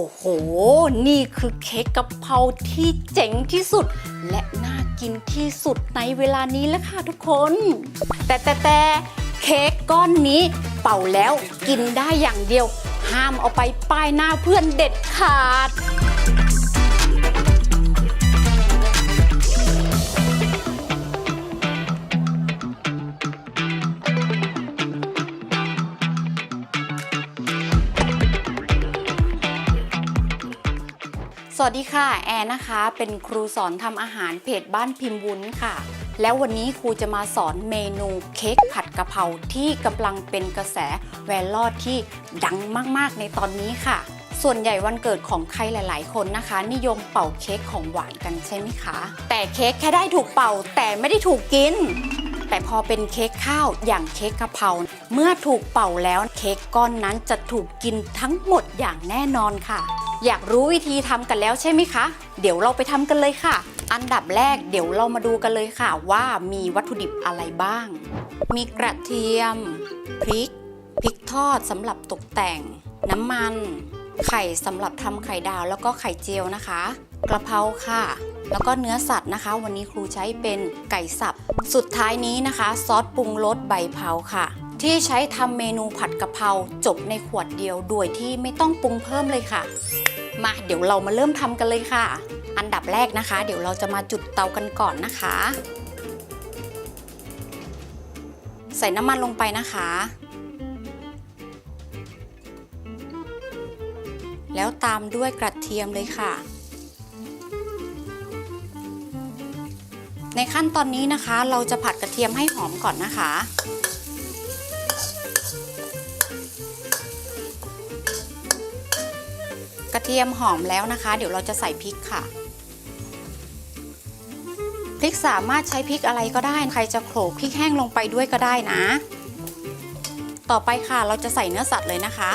โอ้โห นี่คือเค้กกะเพราที่เจ๋งที่สุด และน่ากินที่สุดในเวลานี้แล้วค่ะทุกคน แต่แต่แต่เค้กก้อนนี้เป่าแล้วกินได้อย่างเดียว ห้ามเอาไปป้ายหน้าเพื่อนเด็ดขาด สวัสดีค่ะ แอนนะคะ เป็นครูสอนทำอาหารเพจบ้านพิมพ์วุ้นค่ะ แล้ววันนี้ครูจะมาสอนเมนูเค้กผัดกะเพราที่กำลังเป็นกระแสแวรลอดที่ดังมากๆในตอนนี้ค่ะ ส่วนใหญ่วันเกิดของใครหลาย ๆ คนนะคะ นิยมเป่าเค้กของหวานกันใช่ไหมคะ แต่เค้กแค่ได้ถูกเป่าแต่ไม่ได้ถูกกิน แต่พอเป็นเค้กข้าวอย่างเค้กกะเพราเมื่อถูกเป่าแล้วเค้กก้อนนั้นจะถูกกินทั้งหมดอย่างแน่นอนค่ะ อยากรู้วิธีทำกันแล้วใช่ไหมคะ เดี๋ยวเราไปทำกันเลยค่ะ อันดับแรกเดี๋ยวเรามาดูกันเลยค่ะว่ามีวัตถุดิบอะไรบ้าง มีกระเทียม พริก พริกทอดสำหรับตกแต่ง น้ำมัน ไข่สำหรับทำไข่ดาวแล้วก็ไข่เจียวนะคะ กระเพราค่ะ แล้วก็เนื้อสัตว์นะคะ วันนี้ครูใช้เป็นไก่สับ สุดท้ายนี้นะคะ ซอสปรุงรสใบเผาค่ะที่ใช้ทำเมนูผัดกะเพราจบในขวดเดียวโดยที่ไม่ต้องปรุงเพิ่มเลยค่ะ มาเดี๋ยวเรามาเริ่มทำกันเลยค่ะ อันดับแรกนะคะ เดี๋ยวเราจะมาจุดเตากันก่อนนะคะ ใส่น้ำมันลงไปนะคะ แล้วตามด้วยกระเทียมเลยค่ะ ในขั้นตอนนี้นะคะ เราจะผัดกระเทียมให้หอมก่อนนะคะ เทียมหอมแล้วนะคะ เดี๋ยวเราจะใส่พริกค่ะ พริกสามารถใช้พริกอะไรก็ได้ ใครจะโขลกพริกแห้งลงไปด้วยก็ได้นะ ต่อไปค่ะเราจะใส่เนื้อสัตว์เลยนะคะ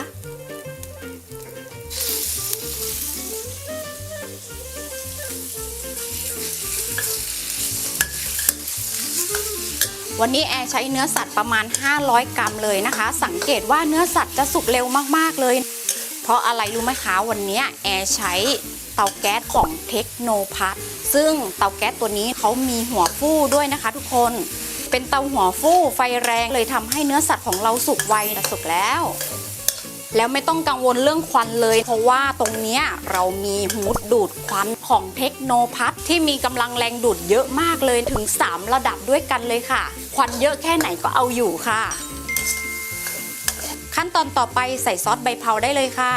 วันนี้แอร์ใช้เนื้อสัตว์ประมาณ 500 กรัมเลยนะคะ สังเกตว่าเนื้อสัตว์จะสุกเร็วมากๆเลย เพราะอะไรรู้ไหมคะวันนี้แอร์ใช้เตาแก๊สของเทคโนพัทซึ่งเตาแก๊สตัวนี้เขามีหัวฟู่ด้วยนะคะ ทุกคน เป็นเตาหัวฟู่ไฟแรงเลยทำให้เนื้อสัตว์ของเราสุกไวนะสุกแล้ว แล้วไม่ต้องกังวลเรื่องควันเลย เพราะว่าตรงนี้เรามีฮูดดูดควันของเทคโนพัทที่มีกำลังแรงดูดเยอะมากเลยถึง 3 ระดับด้วยกันเลยค่ะ ควันเยอะแค่ไหนก็เอาอยู่ค่ะ ขั้นตอนต่อไปใส่ซอสใบเผาได้เลยค่ะ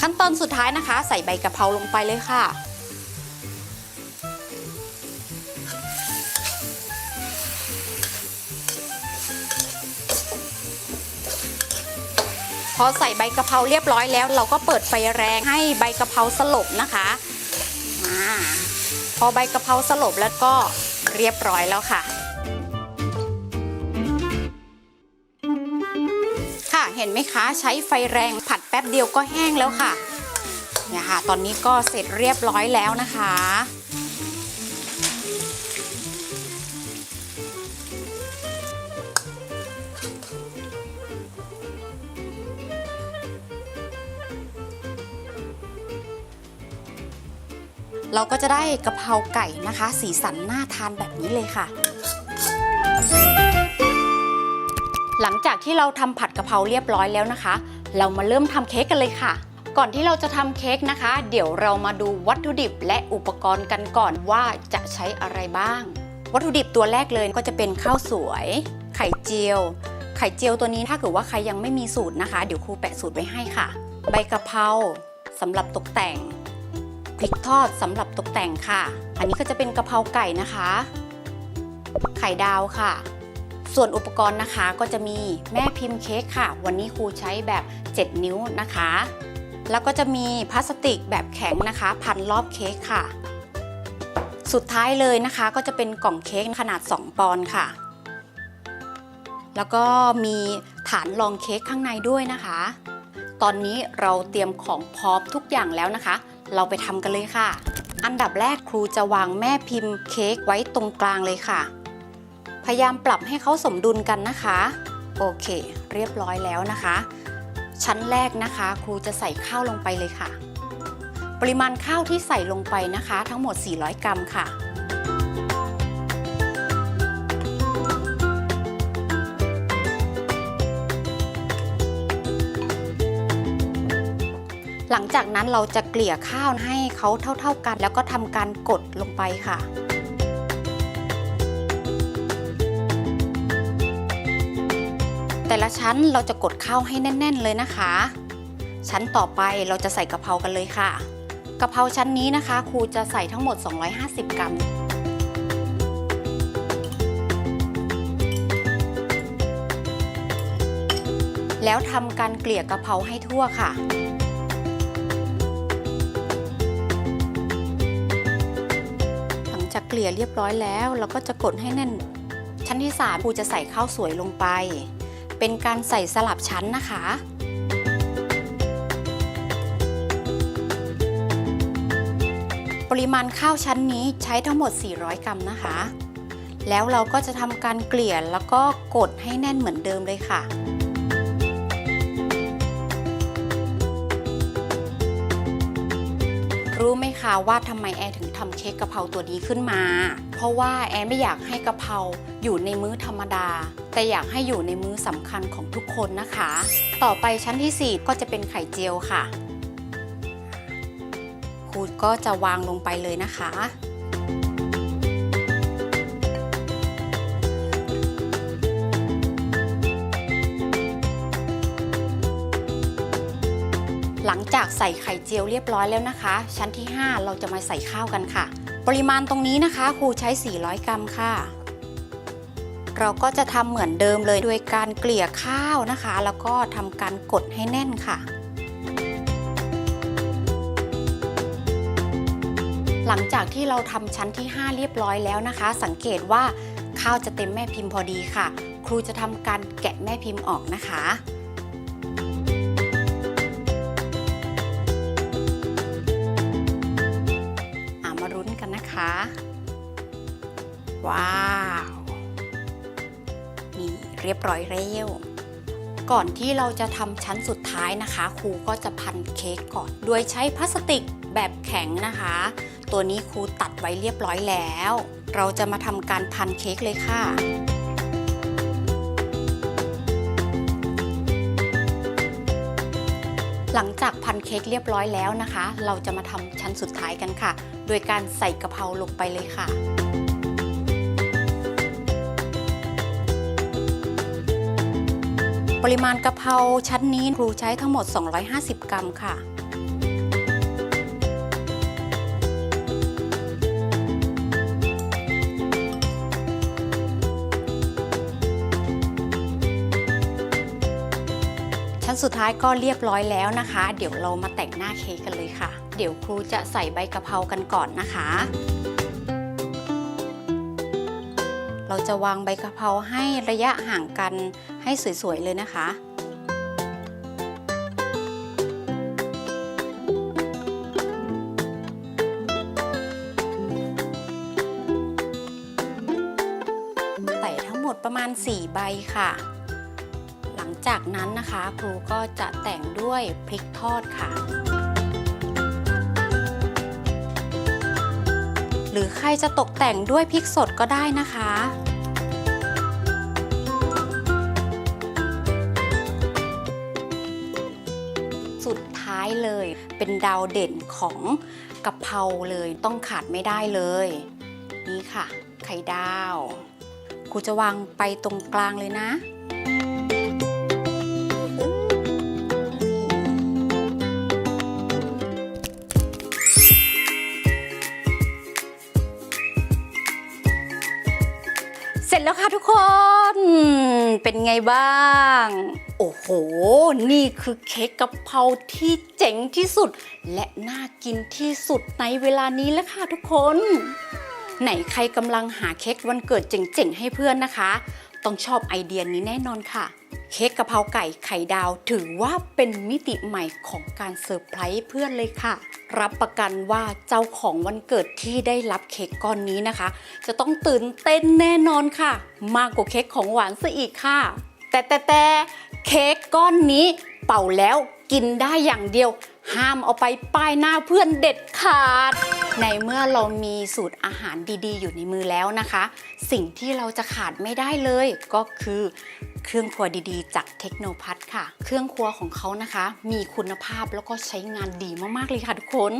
ขั้นตอนสุดท้ายนะคะ ใส่ใบกะเพราลงไปเลยค่ะพอใส่ใบกะเพราเรียบร้อยแล้ว เราก็เปิดไฟแรงให้ใบกะเพราสลบนะคะ พอใบกะเพราสลบแล้วก็เรียบร้อยแล้วค่ะ ค่ะเห็นไหมคะใช้ไฟแรงผัดแป๊บเดียวก็แห้งแล้วค่ะเนี่ยค่ะ ตอนนี้ก็เสร็จเรียบร้อยแล้วนะคะ เราก็จะได้กะเพราไก่นะคะ สีสันน่าทานแบบนี้เลยค่ะ หลังจากที่เราทำผัดกะเพราเรียบร้อยแล้วนะคะ เรามาเริ่มทำเค้กกันเลยค่ะ ก่อนที่เราจะทำเค้กนะคะ เดี๋ยวเรามาดูวัตถุดิบและอุปกรณ์กันก่อนว่าจะใช้อะไรบ้าง วัตถุดิบตัวแรกเลยก็จะเป็นข้าวสวย ไข่เจียว ไข่เจียวตัวนี้ถ้าเกิดว่าใครยังไม่มีสูตรนะคะ เดี๋ยวครูแปะสูตรไว้ให้ค่ะ ใบกะเพราสำหรับตกแต่ง พริกทอดสำหรับตกแต่งค่ะ อันนี้ก็จะเป็นกะเพราไก่นะคะ ไข่ดาวค่ะ ส่วนอุปกรณ์นะคะก็จะมีแม่พิมพ์เค้กค่ะ วันนี้ครูใช้แบบ 7 นิ้วนะคะ แล้วก็จะมีพลาสติกแบบแข็งนะคะ พันรอบเค้กค่ะ สุดท้ายเลยนะคะก็จะเป็นกล่องเค้กขนาด 2 ปอนด์ค่ะ แล้วก็มีฐานรองเค้กข้างในด้วยนะคะ ตอนนี้เราเตรียมของพร้อมทุกอย่างแล้วนะคะ เราไปทำกันเลยค่ะ อันดับแรกครูจะวางแม่พิมพ์เค้กไว้ตรงกลางเลยค่ะ พยายามปรับให้เขาสมดุลกันนะคะ โอเค เรียบร้อยแล้วนะคะ ชั้นแรกนะคะ ครูจะใส่ข้าวลงไปเลยค่ะ ปริมาณข้าวที่ใส่ลงไปนะคะ ทั้งหมด 400 กรัมค่ะ หลังจากนั้นเราจะเกลี่ยข้าวให้เขาเท่า ๆกัน แล้วก็ทำการกดลงไปค่ะแต่ละชั้นเราจะกดข้าวให้แน่น ๆ เลยนะคะ ชั้นต่อไปเราจะใส่กะเพรากันเลยค่ะกะเพราชั้นนี้นะคะครูจะใส่ทั้งหมด 250 กรัม แล้วทำการเกลี่ยกะเพราให้ทั่วค่ะ เกลี่ยเรียบร้อยแล้ว เราก็จะกดให้แน่น ชั้นที่3ครูจะใส่ข้าวสวยลงไป เป็นการใส่สลับชั้นนะคะปริมาณข้าวชั้นนี้ใช้ทั้งหมด 400 กรัมนะคะ แล้วเราก็จะทำการเกลี่ยแล้วก็กดให้แน่นเหมือนเดิมเลยค่ะ รู้ไหมคะว่าทำไมแอร์ถึง ทำเค้กกะเพราตัวนี้ขึ้นมา เพราะว่าแอร์ไม่อยากให้กะเพราอยู่ในมื้อธรรมดา แต่อยากให้อยู่ในมื้อสำคัญของทุกคนนะคะ ต่อไปชั้นที่ 4 ก็จะเป็นไข่เจียวค่ะครูก็จะวางลงไปเลยนะคะ ส่ไข่เจียวเรียบร้อยแล้วนะคะ ชั้นที่ 5 เราจะมาใส่ข้าวกันค่ะ ปริมาณตรงนี้นะคะ ครูใช้ 400 กรัมค่ะ เราก็จะทำเหมือนเดิมเลยโดยการเกลี่ยข้าวนะคะ แล้วก็ทำการกดให้แน่นค่ะ หลังจากที่เราทำชั้นที่ 5 เรียบร้อยแล้วนะคะ สังเกตว่าข้าวจะเต็มแม่พิมพ์พอดีค่ะ ครูจะทำการแกะแม่พิมพ์ออกนะคะอะ นะคะ ว้าว นี่เรียบร้อยเร็ว ก่อนที่เราจะทำชั้นสุดท้ายนะคะ ครูก็จะพันเค้กก่อน โดยใช้พลาสติกแบบแข็งนะคะ ตัวนี้ครูตัดไว้เรียบร้อยแล้ว เราจะมาทำการพันเค้กเลยค่ะ หลังจากพันเค้กเรียบร้อยแล้วนะคะ เราจะมาทำชั้นสุดท้ายกันค่ะ โดยการใส่กะเพราลงไปเลยค่ะปริมาณกะเพราชั้นนี้ครูใช้ทั้งหมด 250 กรัมค่ะ สุดท้ายก็เรียบร้อยแล้วนะคะ เดี๋ยวเรามาแต่งหน้าเค้กกันเลยค่ะ เดี๋ยวครูจะใส่ใบกะเพรากันก่อนนะคะ เราจะวางใบกะเพราให้ระยะห่างกันให้สวยๆเลยนะคะใส่ทั้งหมดประมาณ 4 ใบค่ะ จากนั้นนะคะครูก็จะแต่งด้วยพริกทอดค่ะ หรือใครจะตกแต่งด้วยพริกสดก็ได้นะคะสุดท้ายเลยเป็นดาวเด่นของกะเพราเลยต้องขาดไม่ได้เลย นี่ค่ะ ไข่ดาวครูจะวางไปตรงกลางเลยนะ ร็จแล้วค่ะทุกคน เป็นไงบ้าง โอ้โห นี่คือเค้กกะเพราที่เจ๋งที่สุด และน่ากินที่สุดในเวลานี้แล้วค่ะทุกคน ไหนใครกำลังหาเค้กวันเกิดเจ๋งๆให้เพื่อนนะคะ ต้องชอบไอเดียนี้แน่นอนค่ะ เค้กกะเพราไก่ไข่ดาว ถือว่าเป็นมิติใหม่ของการเซอร์ไพรส์เพื่อนเลยค่ะ รับประกันว่าเจ้าของวันเกิดที่ได้รับเค้กก้อนนี้นะคะ จะต้องตื่นเต้นแน่นอนค่ะ มากกว่าเค้กของหวานซะอีกค่ะ แต่แต่แต่เค้กก้อนนี้เป่าแล้วกินได้อย่างเดียว ห้ามเอาไปป้ายหน้าเพื่อนเด็ดขาด ในเมื่อเรามีสูตรอาหารดีๆ อยู่ในมือแล้วนะคะ สิ่งที่เราจะขาดไม่ได้เลยก็คือเครื่องครัวดีๆ จากเทคโนพัทค่ะ เครื่องครัวของเขานะคะ มีคุณภาพแล้วก็ใช้งานดีมากๆเลยค่ะทุกคน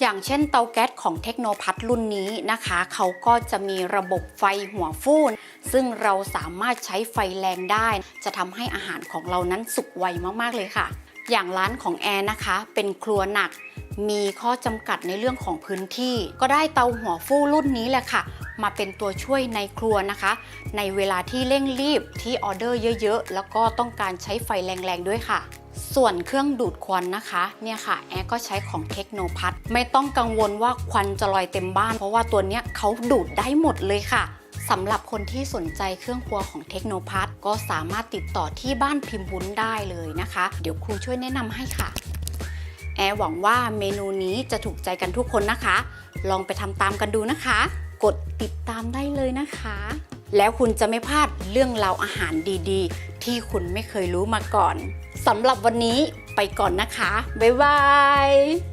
อย่างเช่นเตาแก๊สของเทคโนพัทรุ่นนี้นะคะ เขาก็จะมีระบบไฟหัวฟูนซึ่งเราสามารถใช้ไฟแรงได้ จะทำให้อาหารของเรานั้นสุกไวมากๆเลยค่ะ อย่างร้านของแอร์นะคะ เป็นครัวหนัก มีข้อจำกัดในเรื่องของพื้นที่ ก็ได้เตาหัวฟูรุ่นนี้แหละค่ะ มาเป็นตัวช่วยในครัวนะคะ ในเวลาที่เร่งรีบที่ออเดอร์เยอะๆ แล้วก็ต้องการใช้ไฟแรงๆด้วยค่ะส่วนเครื่องดูดควันนะคะเนี่ยค่ะแอร์ก็ใช้ของเทคโนพัทไม่ต้องกังวลว่าควันจะลอยเต็มบ้าน เพราะว่าตัวเนี้ยเขาดูดได้หมดเลยค่ะสำหรับคนที่สนใจเครื่องครัวของเทคโนพัทก็สามารถติดต่อที่บ้านพิมพ์วุ้นได้เลยนะคะ เดี๋ยวครูช่วยแนะนำให้ค่ะ แอร์หวังว่าเมนูนี้จะถูกใจกันทุกคนนะคะ ลองไปทำตามกันดูนะคะ กดติดตามได้เลยนะคะ แล้วคุณจะไม่พลาดเรื่องราวอาหารดีๆ ที่คุณไม่เคยรู้มาก่อนสำหรับวันนี้ไปก่อนนะคะ บ๊ายบาย